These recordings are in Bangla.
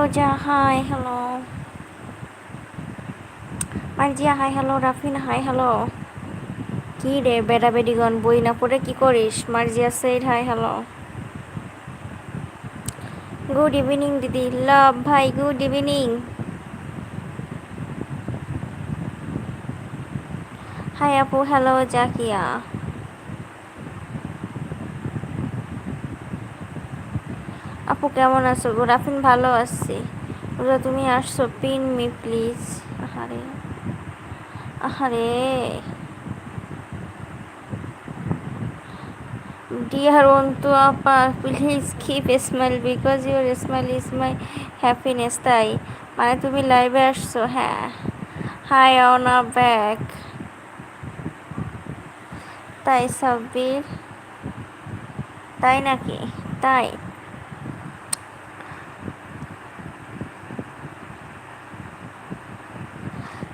Roza hi hello Marjia hi hello Rafin hi hello কি রে বেড়া বেডিগন বই না পড়ে কি করিস? Marjia said hi hello good evening দিদি। লাভ ভাই গুড ইভিনিং হাই আপু হ্যালো জাকিয়া। আপু কেমন আছো? গো রাফিন ভালো আছি। ওরা তুমি আসছো? Pin me please. আহারে। আহারে। Dear Ontu Appa, please keep smile because your smile is my happiness তাই। মানে তুমি লাইভে আসছো হ্যাঁ। হাই অন আ ব্যাক তাই সাব্বির। তাই নাকি? তাই।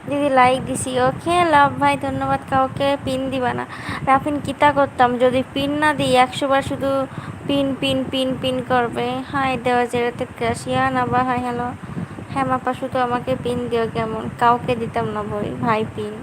দিদি লাইক দিছি। ওকে লাভ ভাই, ধন্যবাদ কাউকে পিন দিবা না। রাফিন, কিতা করতাম? যদি পিন না দিই একশো বার শুধু পিন পিন পিন পিন করবে। হাই দেওয়া জেরাতে ক্রাশিয়া না বা হাই হ্যালো। হ্যাঁ মাপা, শুধু আমাকে পিন দিও কেমন? কাউকে দিতাম না বই ভাই পিন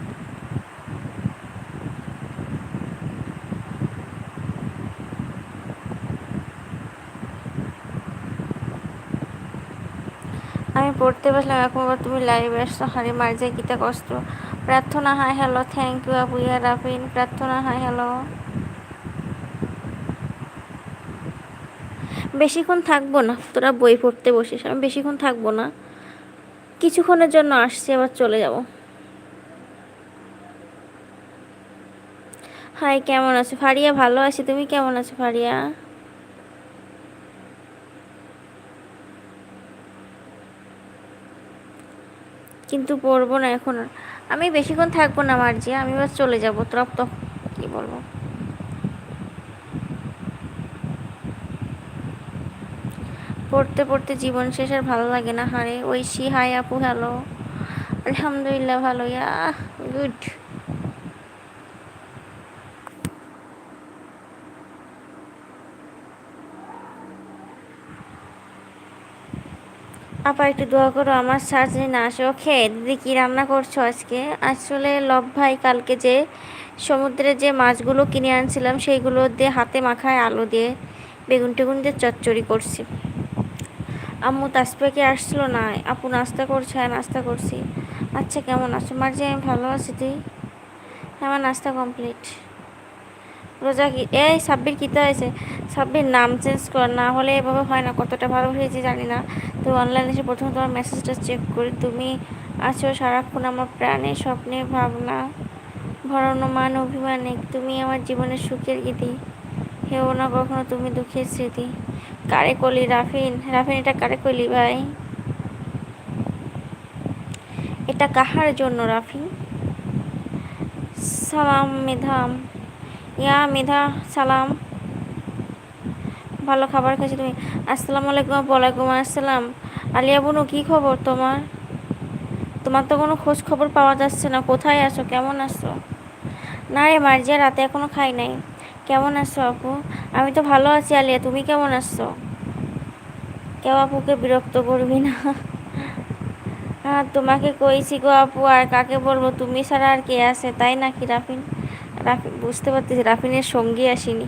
আমি পড়তে বসলাম, এখন তুমি লাইভে আসছো হারে মার যায় কিতা কষ্ট। প্রার্থনা, হাই হ্যালো থ্যাংক ইউ আপু, ইয়া রাফিন। প্রার্থনা, হাই হ্যালো। বেশিক্ষণ থাকব না, তোরা বই পড়তে বসিস, আমি বেশিক্ষণ থাকব না। কিছুক্ষণের জন্য আসছি, আবার চলে যাব। হাই, কেমন আছো? ফারিয়া, ভালো আছি। তুমি কেমন আছো, ফারিয়া? কিন্তু পড়ব না এখন আমি বেশিক্ষণ থাকব না, মার্জি। আমি বাস চলে যাব, তোরা তো কী বলব? পড়তে পড়তে জীবন শেষ আর ভালো লাগে না হারে ওই ঐশী হাই আপু হ্যালো আলহামদুলিল্লাহ, ভালো। ইয়া গুড আপা, একটু দোয়া করো, আমার সার্জারি না আসে, ওকে দিদি কী রান্না করছ আজকে? আসলে লব ভাই, কালকে যে সমুদ্রে যে মাছগুলো কিনে আনছিলাম, সেইগুলো দিয়ে হাতে মাখায় আলু দিয়ে বেগুন টেগুন দিয়ে চচ্চড়ি করছি। আম্মু তাসপাকে আসছিল? না আপু, নাস্তা করছে? হ্যাঁ নাস্তা করছি। আচ্ছা কেমন আছো? মার যে আমি ভালো আছি, তুই? হ্যাঁ আমার নাস্তা কমপ্লিট। রোজা কি? এই, সাব্বির কীতে হয়েছে? সাব্বির নাম চেঞ্জ কর, না হলে এভাবে হয় না। কতটা ভালো হয়েছে জানি না। তো অনলাইনে এসে প্রথমে তোমার মেসেজটা চেক করি। তুমি আছো সারাক্ষণ আমার প্রাণে, স্বপ্নে, ভাবনা, ভরানো মান, অভিমানে। তুমি আমার জীবনের সুখের গীতি। হেও না কখনো তুমি দুঃখের স্মৃতি। কারে কলি রাফিন? রাফিন, এটা কারে কলি ভাই? এটা কাহার জন্য রাফিন? সালাম মেধাম। ইয়া মেধা, সালাম। ভালো খাবার খেয়েছো তুমি? আসসালামু আলাইকুম, ওয়ালাইকুম আসসালাম। আলিয়া বোনু, কী খবর তোমার? তোমার তো কোনো খোঁজ খবর পাওয়া যাচ্ছে না। কোথায় আছো? কেমন আছো? না রে মার্জিয়া, রাতে এখনও খাই নাই। কেমন আছো আপু? আমি তো ভালো আছি আলিয়া, তুমি কেমন আছো? কেউ আপুকে বিরক্ত করবি না। হ্যাঁ তোমাকে কইছি গো আপু, আর কাকে বলব? তুমি ছাড়া আর কে আছে, তাই নাকি রাফিন? রাফিন, বুঝতে পারতেছি, রাফিনের সঙ্গী আসিনি।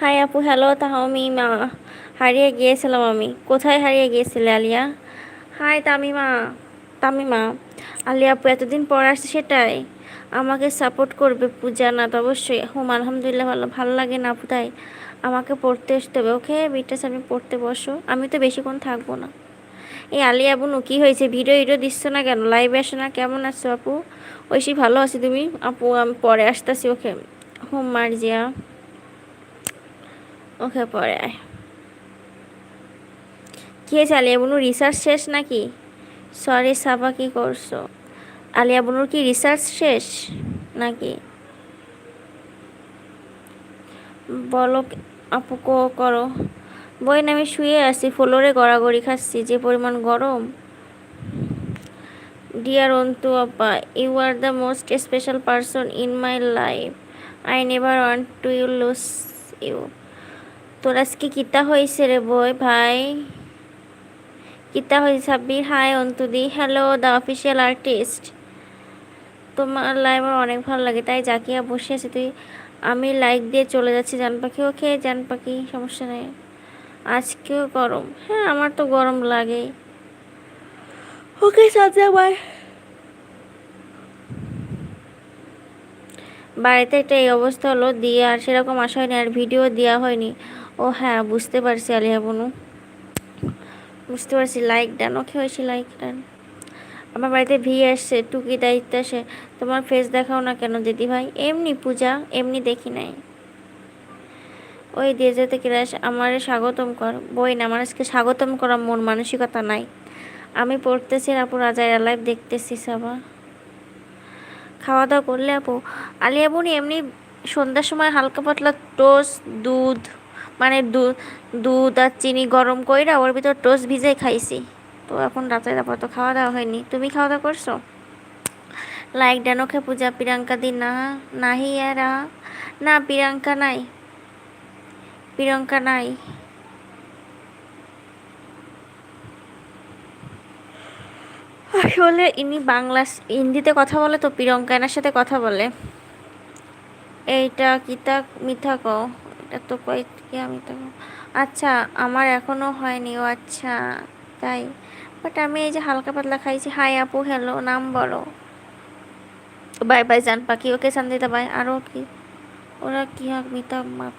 হাই আপু হ্যালো আমি মা হারিয়ে গিয়েছিলাম আমি কোথায় হারিয়ে গিয়েছিলে আলিয়া হাই তামিমা তামিমা আলিয়া আপু এতদিন পর আসছে সেটাই। আমাকে সাপোর্ট করবে পূজা, না তো অবশ্যই। হুম, আলহামদুলিল্লাহ, ভালো ভালো লাগে না, আপু, তাই। আমাকে পড়তে আসতে হবে, ওকে? বিটাস, আমি পড়তে বসো। আমি তো বেশিক্ষণ থাকব না। এই আলিয়া বোনু কী হয়েছে? ভিডিও ভিডিও দিচ্ছ না কেন? লাইভে আসো না? কেমন আছো, আপু? ঐশী, ভালো আছি তুমি? আপু, আমি পরে আসতেছি, ওকে। হোম মার্জিয়া ওকে পরে আয়। কী আলিয়া বনুর রিসার্চ শেষ নাকি? সরি সাবা কি করছ? আলিয়া বনুর কি রিসার্চ শেষ নাকি? বলো আপু, কো, করো। বই আমি শুয়ে আছি, ফ্লোরে গড়াগড়ি খাচ্ছি, যে পরিমাণ গরম। ডিয়ার অন্তু আপা you are the most special person in my life I never want to you lose you তোর আজকে কিতা হয়েছে রে বই ভাই? কিতা হয়েছে সাব্বির হাই অন্তুদি। হ্যালো দ্য অফিসিয়াল আর্টিস্ট তোমার লাইভ আমার অনেক ভালো লাগে, তাই জাকিয়া বসে আছে। তুই, আমি লাইক দিয়ে চলে যাচ্ছি জান পাখি। ওকে জান পাখি, সমস্যা নেই। আজকেও গরম। হ্যাঁ আমার তো গরম লাগেই। ওকে সাথে বাই বাড়িতে একটা এই অবস্থা হলো, দিয়ে আর সেরকম আসা হয়নি, আর ভিডিও দেওয়া হয়নি। ও হ্যাঁ বুঝতে পারছি আলিয়া বনু। বুঝতে পারছি লাইক ডান ওকে হয়েছে লাইক ডান আমার বাড়িতে ভি আসছে, টুকি দায়িত্ব আসে। তোমার ফেস দেখাও না কেন দিদি ভাই এমনি পূজা, এমনি দেখি নাই। ওই দিয়ে যেতে কিরাস আমার স্বাগতম কর। বই না, আমার আজকে স্বাগতম করার মন মানসিকতা নাই। আমি পড়তেছি আপু রাজার লাইভ দেখতেছি সাবা খাওয়া দাওয়া করলে আপু? আলিয়া বোন এমনি সন্ধ্যার সময় হালকা পাতলা টোস্ট, দুধ মানে দুধ আর চিনি গরম কইরা ওর ভিতর টোস্ট ভিজে খাইছি। তো এখন রাতের আপাতত খাওয়া দাওয়া হয়নি। তুমি খাওয়া দাওয়া করছ? লাইক ডানোকে পূজা, প্রিয়াঙ্কা দি না, নাহি এরা। না, প্রিয়াঙ্কা নাই। প্রিয়াঙ্কা নাই। আসলে ইনি বাংলা হিন্দিতে কথা বলে তো প্রিয়ঙ্কায়নার সাথে কথা বলে। এইটা কিতা কও? এটা তো আমি তো আচ্ছা আমার এখনও হয়নি, ও আচ্ছা তাই। বাট আমি এই যে হালকা পাতলা খাইছি, হাই আপু, হ্যালো, নাম বলো। বাই বাই, জান পাখি, ওকে সন্দিতা বাই। আরও কি? ওরা কি হোক মিতা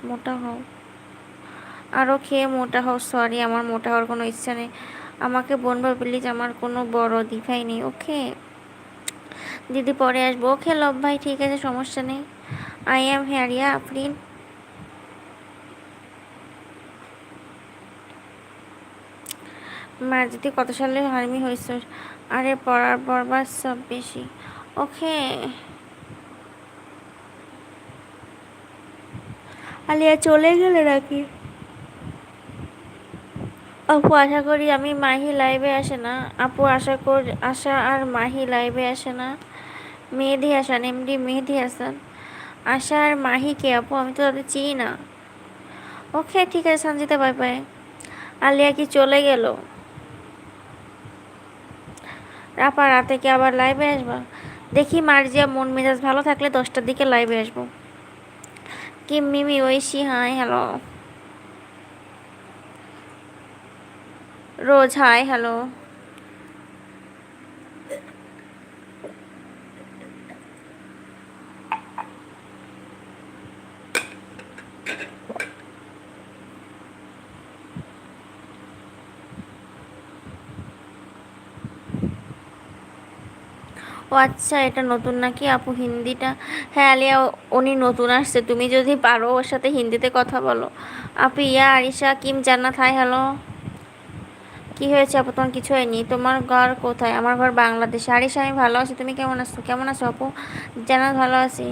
মোটা হও? আরও খেয়ে মোটা হও সরি আমার মোটা হওয়ার কোনো ইচ্ছা নেই। আমাকে বোনবার প্লিজ আমার কোনো বড় দিফাই নেই, ওকে? দিদি পরে আসব। ওকে লভ ভাই ঠিক আছে, সমস্যা নেই। আই এম হ্যারিয়া আফরিন মা, যদি কত সালে হারমি হয়েছ? আরে, পড়ার পর পরবার সব বেশি। ওকে? আলিয়া, চলে গেলে নাকি? আপু, আশা করি আমি মাহি লাইভে আসে না। আপু, আশা করি, আশা আর মাহি লাইভে আসে না। মেহেদি হাসান এমডি মেহেদি হাসান। আশা আর মাহি কে আপু? আমি তো তাদের চিনি না। ওকে, ঠিক আছে, সঞ্জিতা বাই বাই আলিয়া কি চলে গেল? রাপা রাতে কি আবার লাইভে আসবা? দেখি মার্জিয়া মন মেজাজ ভালো থাকলে দশটার দিকে লাইভে আসব। কি Mimi, Oishi hi hello Rose, hi, hello. ও আচ্ছা এটা নতুন নাকি আপু হিন্দিটা? হ্যাঁ আলিয়া, উনি নতুন আসছে। তুমি যদি পারো ওর সাথে হিন্দিতে কথা বলো। আপু, ইয়া, Arisha, Kim, Jannat, hi, hello. কি হয়েছে আপু? তোমার কিছু হয়নি? তোমার ঘর কোথায়? আমার ঘর বাংলাদেশে। আরিস আমি ভালো আছি। তুমি কেমন আছো? কেমন আছো আপু? জানা, ভালো আছি।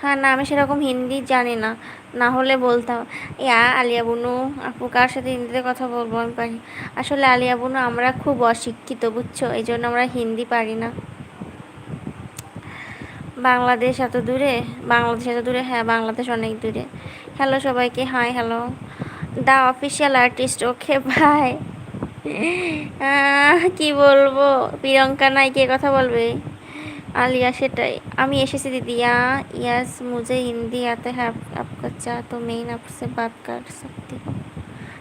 হ্যাঁ না, আমি সেরকম হিন্দি জানি না। না হলে বলতাম, ইয়া, আলিয়া বুনু, আপু কার সাথে হিন্দিতে কথা বলব? আমি পারি। আসলে আলিয়া বুনু আমরা খুব অশিক্ষিত, বুঝছ? এই জন্য আমরা হিন্দি পারি না। বাংলাদেশ এত দূরে? বাংলাদেশ এত দূরে? হ্যাঁ বাংলাদেশ অনেক দূরে। হ্যালো সবাইকে hi hello the official artist okay ভাই কি বলব? প্রিয়ঙ্কা নাই কে কথা বলবে? आलिया সেটাই আমি এসেছি দিদি या यस मुझे हिंदी आता है आप, आपका चाह तो मैं आपसे बात कर सकती हूँ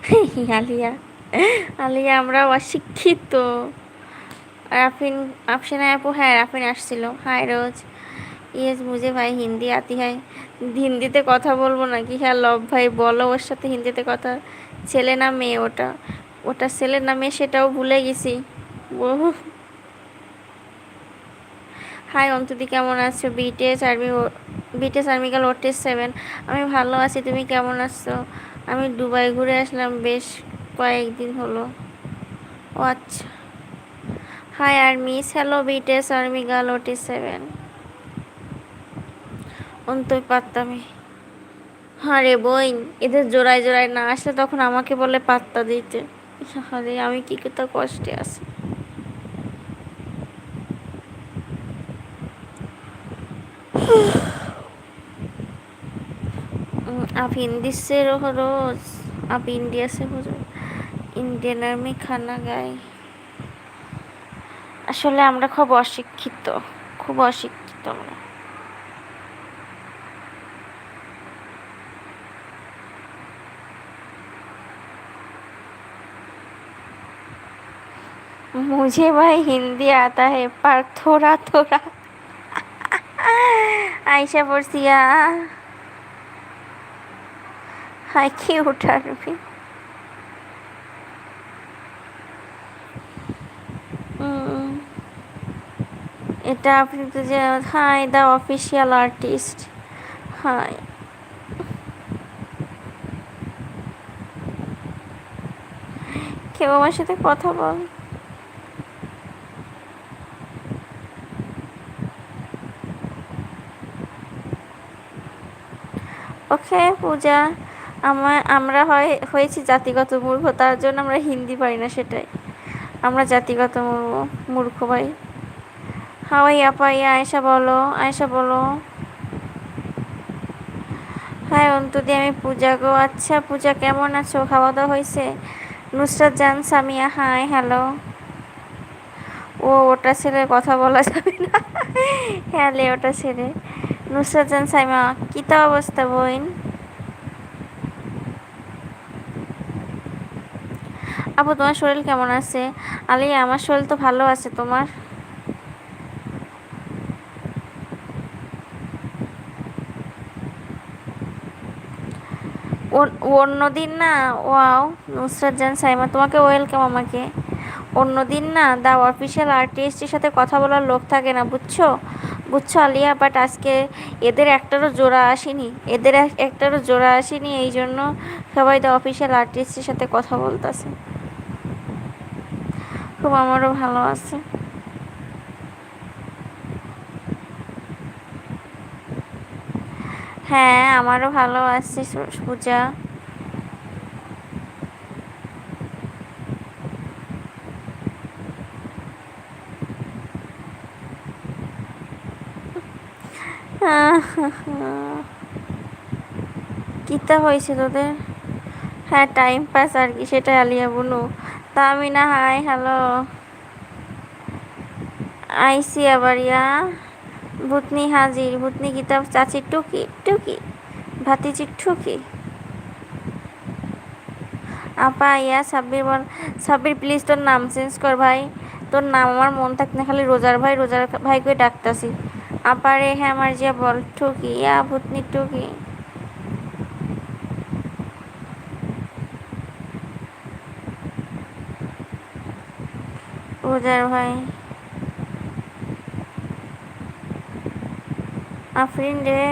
আলিয়া আলিয়া আমরা অশিক্ষিত রাফিন আফসানা আপু হ্যাঁ রাফিন আসছিল হাই রোজ ইয়েস মুঝে ভাই হিন্দি আতি হয় হিন্দিতে কথা বলবো নাকি হ্যাঁ লব ভাই বলো ওর সাথে হিন্দিতে কথা ছেলে না মেয়ে ওটা ওটা ছেলে না মেয়ে সেটাও ভুলে গেছি হাই অন্তদি কেমন আছো? BTS army BTS army girl ওটেস seven আমি ভালো আছি, তুমি কেমন আছো? আমি দুবাই ঘুরে আসলাম, বেশ কয়েকদিন হলো। ও আচ্ছা। Hi armies hello BTS army girl ওটেস seven অন্তই পাত্তামি। হ্যাঁ রে বই এদের জোড়ায় জোড়ায় না আসলে তখন আমাকে বলে পাত্তা দিতে। আমি কি কত কষ্টে আছি। आप हिंदी से रहो रोज आप इंडिया से हो ইন্ডিয়ান আর্মি খানা গাই আসলে আমরা খুব অশিক্ষিত খুব অশিক্ষিত আমরা मुझे भाई हिंदी आता है पर थोड़ा थोड़ा आयशा परसिया হাই কি উঠারবি এটা আপনি তো যে hi the official artist hi. কেউ আমার সাথে কথা বল। ওকে, পূজা। আমার, আমরা হয়, হয়েছি জাতিগত মূর্খ, তার জন্য আমরা হিন্দি পারি না সেটাই। আমরা জাতিগত মূর্খ ভাই। হাওয়াই আপাই আয়সা বলো আয়সা বলো। হ্যাঁ অন্তদি, আমি পূজা গো। আচ্ছা পূজা কেমন আছো? খাওয়া দাওয়া হয়েছে? নুসরাত জান, সামিয়া, হাই, হ্যালো। ও, ওটা ছেলে কথা বলা যাবে না। হ্যাঁ লে, ওটা ছেড়ে নুসরাত জান সাইমা কী তা অবস্থা বইন? আপু, তোমার শরীর কেমন আছে? আলিয়া, আমার শরীর তো ভালো আছে, তোমার? অন্যদিন না, ওয়াও, নুসরাত জান সাইমা, তোমাকে ওয়েলকাম আমাকে। অন্যদিন না, দা অফিসিয়াল আর্টিস্টের সাথে কথা বলার লোক থাকে না, বুঝছ? বুঝছ আলিয়া বাট আজকে এদের একটারও জোড়া আসেনি। এদের একটারও জোড়া আসেনি এই জন্য সবাই দা অফিসিয়াল আর্টিস্টের সাথে কথা বলতেছে। খুব আমারও ভালো আছে। হ্যাঁ আমারও ভালো আছে পূজা কিতা হয়েছে তোদের? হ্যাঁ টাইম পাস আর কি সেটা আলিয়া বুনু তা আমি না হাই হ্যালো আইসি আবার ইয়া ভূতনি হাজির, ভূতনি কিতাব চাচি, টুকি টুকি, ভাতিজি, টুকি। আপা, ইয়া, সাব্বির বল, সাব্বির প্লিজ তোর নাম চেঞ্জ কর ভাই। তোর নাম আমার মন থাক না খালি রোজার ভাই রোজার ভাই করে ডাকতাছি। আপা রে হ্যাঁ আমার যে বল, টুকি, ইয়া, ভূতনি, টুকি। রোজার ভাই। আফরিন রে।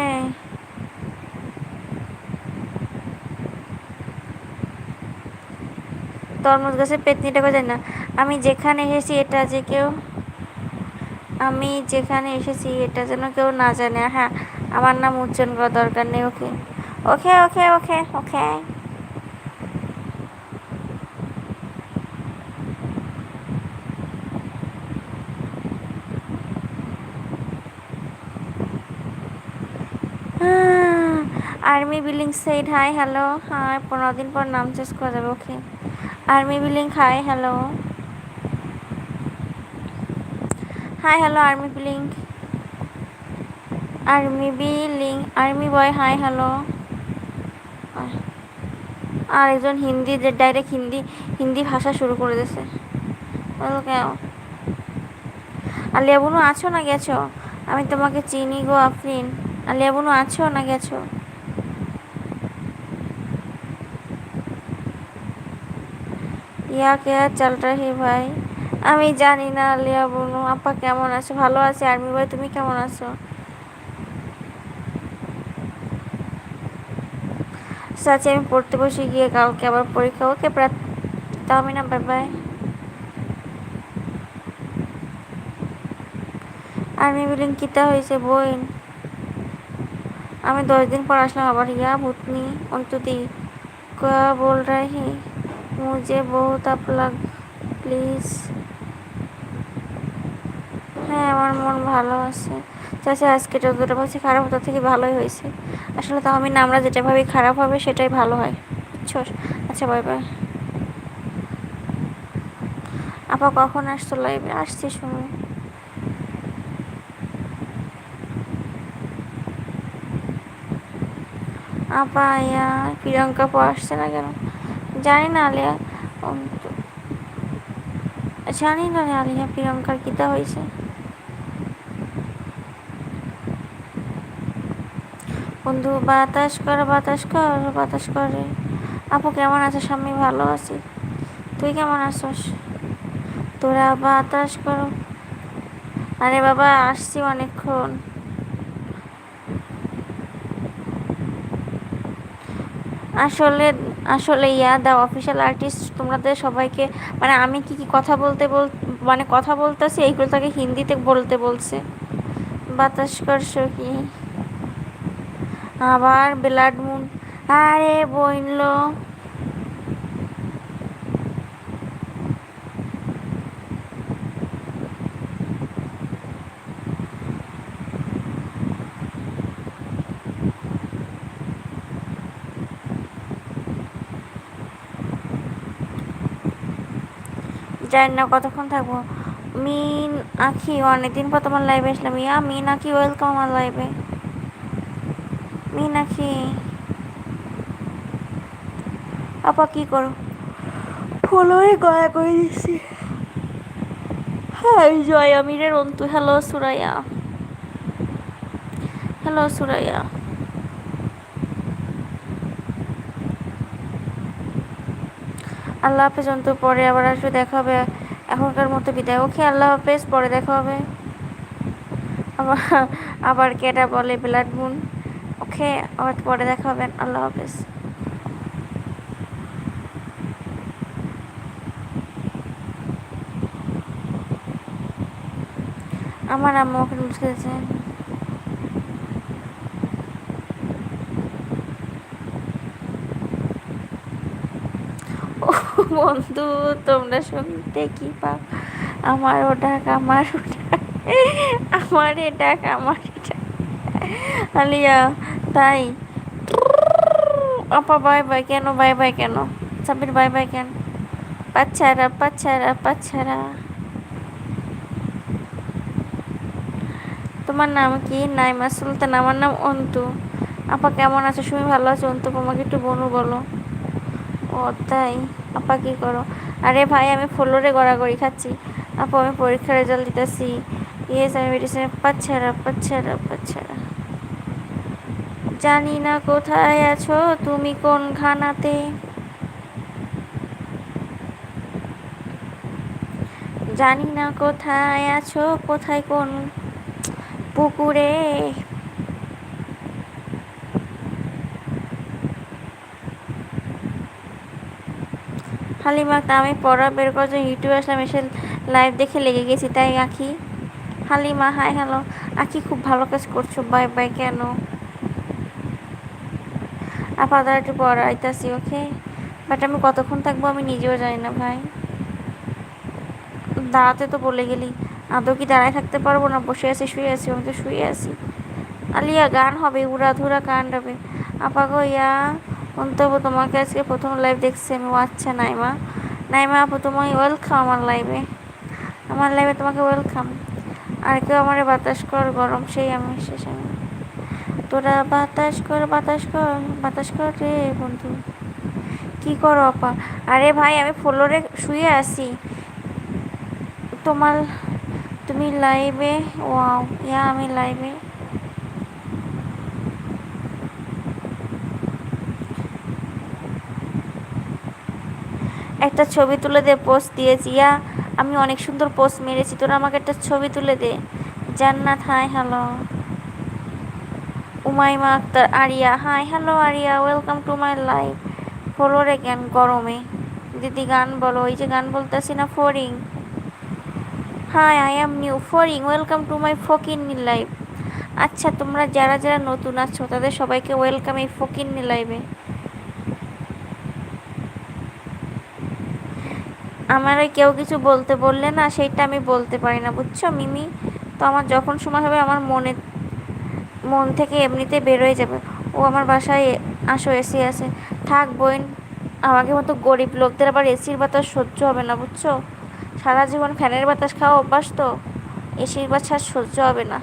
তরমুজ গাছের পেতনিটা যায় না। আমি যেখানে এসেছি এটা যে কেউ আমি যেখানে এসেছি এটা যেন কেউ না জানে। হ্যাঁ আমার নাম উচ্চারণ করা দরকার নেই, okay. Okay okay okay okay. Army billing side hi hello hi পনেরো দিন পর নাম চেঞ্জ করা যাবে okay army billing hi hello hi hello army billing army billing army boy hi hello আর একজন হিন্দি, যে ডাইরেক্ট হিন্দি হিন্দি ভাষা শুরু করে দিয়েছে। কেন? আলিয়া আছো না গেছো? আমি তোমাকে চিনি গো, আফরিন। আলিয়া বুনু, আছো না গেছো? ইয়া কে আর চালটাহি ভাই? আমি জানি না আলিয়া বনু আপা কেমন আছো? ভালো আছি, আর্মি ভাই, তুমি কেমন আছো? আচ্ছা আমি পড়তে বসে গিয়ে কালকে আবার পরীক্ষা, ওকে আমি না বাই বাই। আর্মি বিলিং কিতা হয়েছে বইন আমি দশ দিন পর আসলাম, আবার ইয়া, ভূতনি, অন্ততি কয়া বল রাহি। मुझे बहुत आप लग প্লিজ হ্যাঁ আমার মন ভালো আছে তাছাড়া আজকে যতটা ভাবছি খারাপ তার থেকে ভালোই হয়েছে আসলে তো আমি না আমরা যেটা ভাবি খারাপ হবে সেটাই ভালো হয় বুঝছো আচ্ছা বাই বাই আপা কখন আসতো লাইভে আসছি শুনুন আপা ইয়া প্রিয়াঙ্কা পো আসছে না কেন জানি না আলিয়া জানি না আলিয়া, প্রিয়াঙ্কার কিতা হয়েছে? বন্ধু, বাতাস কর বাতাস কর, বাতাস করে। আপু, কেমন আছিস আমি ভালো আছি। তুই কেমন আছিস? তোরা বাতাস কর। আরে বাবা, আসছি অনেকক্ষণ। আসলে আসলে ইয়া দ্য অফিসিয়াল আর্টিস্ট তোমাদের সবাইকে মানে আমি কি কি কথা বলতে বল মানে কথা বলতেছি, এইগুলো তাকে হিন্দিতে বলতে বলছে। বাতাস করছ কি আবার ব্লাড মুন। আরে বইল জানি না কতক্ষণ থাকব। মিন আখি অনেকদিন পর তোমার লাইভে আসলাম। ইয়া মিন আখি ওয়েলকাম আমার লাইভে মিন আখি। আপা কি করো? ফলোয়ে গয়া করে দিচ্ছি হ্যাঁ জয় আমিরের অন্তু। হ্যালো সুরাইয়া। হ্যালো সুরাইয়া। আল্লাহ হাফেজ অন্তু পরে আবার আসবে, দেখা হবে। এখনকার মতো বিদায়। ওকে, আল্লাহ হাফেজ, পরে দেখা হবে। আবার আবার কেটা বলে ব্লাড মুন। ওকে, আবার পরে দেখা হবে। আল্লাহ হাফেজ। আমার আম্মু ওকে নুডলস খেয়েছে ও বন্ধু, তোমরা শুনতে কি পাও? আমার ও ডাক, আমার ও ডাক, আমার এ ডাক, আমার এ ডাক। আলিয়া, তাই? আপা, বাই বাই, কেন? বাই বাই, কেন? সাবির বাই বাই, কেন? পাচ্ছারা পাচ্ছারা পাচ্ছারা। তোমার নাম কি? নাইমা সুলতান, আমার নাম অন্তু। আপা, কেমন আছো? তুমি ভালো আছো? অন্তু আমাকে একটু বনু বলো। ও, তাই? আপা কি করো? আরে ভাই, আমি ফ্লোরে গড়াগড়ি খাচ্ছি। আপা, আমি পরীক্ষার রেজাল্ট দিতেছি। ইয়েস আমি মেডিসিনে পাচ্ছারা পাচ্ছারা পাচ্ছারা জানি না কোথায় আছো, তুমি কোন খানাতে জানি না কোথায় আছো, কোথায় কোন পুকুরে? হালিমা আমি পড়া বের করার জন্য ইউটিউবে আসলাম, এসে লাইভ দেখে লেগে গেছি, তাই আখি হালিমা হাই হ্যালো আঁকি খুব ভালো কাজ করছ বাই বাই কেন? আপা আপাতত একটু পড়াইতাছি ওকে বাট আমি কতক্ষণ থাকব আমি নিজেও জানি না, ভাই। দাঁড়াতে তো বলে গেলি। আদৌ কি দাঁড়ায় থাকতে পারব না? বসে আছি, শুয়ে আছি, আমি তো শুয়ে আছি। আলিয়া, গান হবে, উড়াধুরা গান হবে। আপা গো, ইয়া অন্তব তোমাকে আজকে প্রথম লাইভ দেখছি, আমি আচ্ছা নাইমা। নাইমা আপু তোমায় ওয়েলকাম আমার লাইভে আমার লাইভে তোমাকে ওয়েলকাম আর কেউ আমার বাতাস কর, গরম সেই আমি, শেষ আমি। তোরা বাতাস কর বাতাস কর বাতাস কর রে বন্ধু। কি করো আপা? আরে ভাই, আমি ফ্লোরে শুয়ে আছি। তোমার, তুমি লাইভে ওয়াও ইয়া আমি লাইভে একটা ছবি তুলে দে পোস্ট দিয়েছি। ইয়া, আমি অনেক সুন্দর পোস্ট মেরেছি। তোরা আমাকে একটা ছবি তুলে দে। Jannat hi hello Umaima Akter, Ariya hi hello Ariya welcome to my life ফলোরে জ্ঞান গরমে। দিদি গান বলো, ওই যে গান বলতেছি না, ফোরিং। হাই আই এম নিউ ফোরিং ওয়েলকাম টু মাই ফকিন্নি লাইভ আচ্ছা তোমরা যারা যারা নতুন আছো, তাদের সবাইকে ওয়েলকাম এই ফকিন্নি লাইভে আমার কেউ কিছু বলতে বললে না, সেইটা আমি বলতে পারি না, বুঝছ মিমি? তো আমার যখন সময় হবে, আমার মনে, মন থেকে এমনিতে বেরোয় যাবে। ও আমার বাসায় আসো, এসি আছে। থাক বোন, আমাকে মতো গরিব লোকদের আবার এসির বাতাস সহ্য হবে না, বুঝছ? সারা জীবন ফ্যানের বাতাস খাওয়া অভ্যাস তো, এসির বাতাস সহ্য হবে না।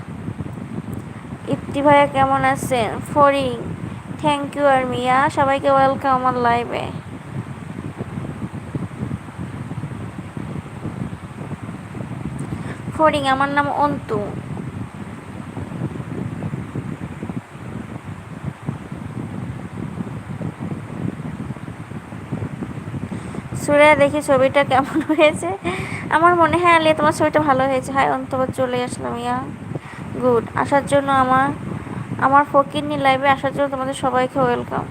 ইপ্তি ভাইয়া কেমন আছেন? ফরিং। থ্যাংক ইউ আর মিয়া সবাইকে ওয়েলকাম আমার লাইভে ফরিং, আমার নাম অন্তু। সুরেয়া, দেখি ছবিটা কেমন হয়েছে? আমার মনে হয় আলিয়া, তোমার ছবিটা ভালো হয়েছে। হাই অন্তবার চলে আসলাম, ইয়া। গুড, আসার জন্য আমার আমার ফকিরনি লাইভে আসার জন্য তোমাদের সবাইকে ওয়েলকাম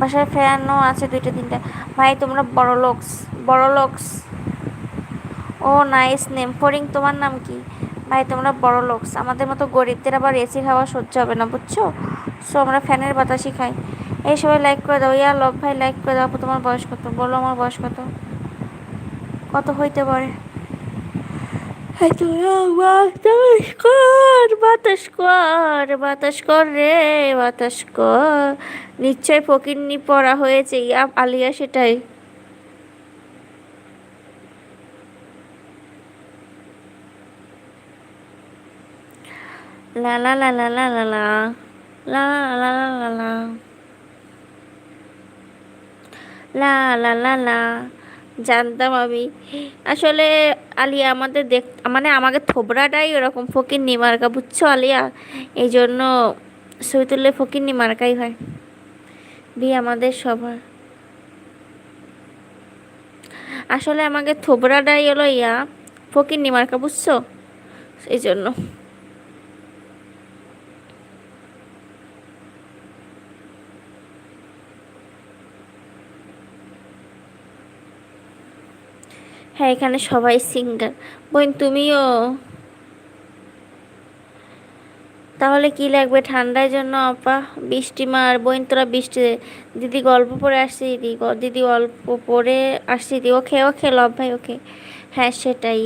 বাসায় ফ্যানও আছে দুইটা, তিনটা। ভাই, তোমরা বড় লোকস বড় লোকস ও নাইস নেম ফরিং তোমার নাম কি? ভাই, তোমরা বড় লোকস আমাদের মতো গরিবদের আবার এসির হাওয়া সহ্য হবে না, বুঝছ? সো আমরা ফ্যানের বাতাসই খাই। এই সবাই লাইক করে দাও। ইয়া লভ ভাই লাইক করে দাও। তোমার বয়স কত? বলো আমার বয়স কত? কত হইতে পারে? বাতাস কর বাতাস কর বাতাস কর রে, বাতাস কর। নিশ্চয় ফকিরনি পড়া হয়েছে। ইয়া, আলিয়া সেটাই। La la la la la la la. La la la la la. লা লা লা লা জানতাম আমি। আসলে আলিয়া, আমাদের দেখ মানে আমাকে থোবরাটাই ওরকম ফকির নিমার্কা, বুঝছ আলিয়া? এই জন্য ছবি তুললে ফকির নিমার্কাই হয়। বি আমাদের সবার। আসলে আমাকে থোবড়াটাই হলো ইয়া, ফকির নিমার্কা, বুঝছ? এই জন্য হ্যাঁ এখানে সবাই সিঙ্গার বোন, তুমিও? তাহলে কি লাগবে ঠান্ডার জন্য, আপা? বৃষ্টি মার বোন, তোরা বৃষ্টি দিদি গল্প পরে আসছি, দিদি দিদি অল্প পরে আসছি, দিদি। ওকে ওকে লভ ভাই, ওকে। হ্যাঁ সেটাই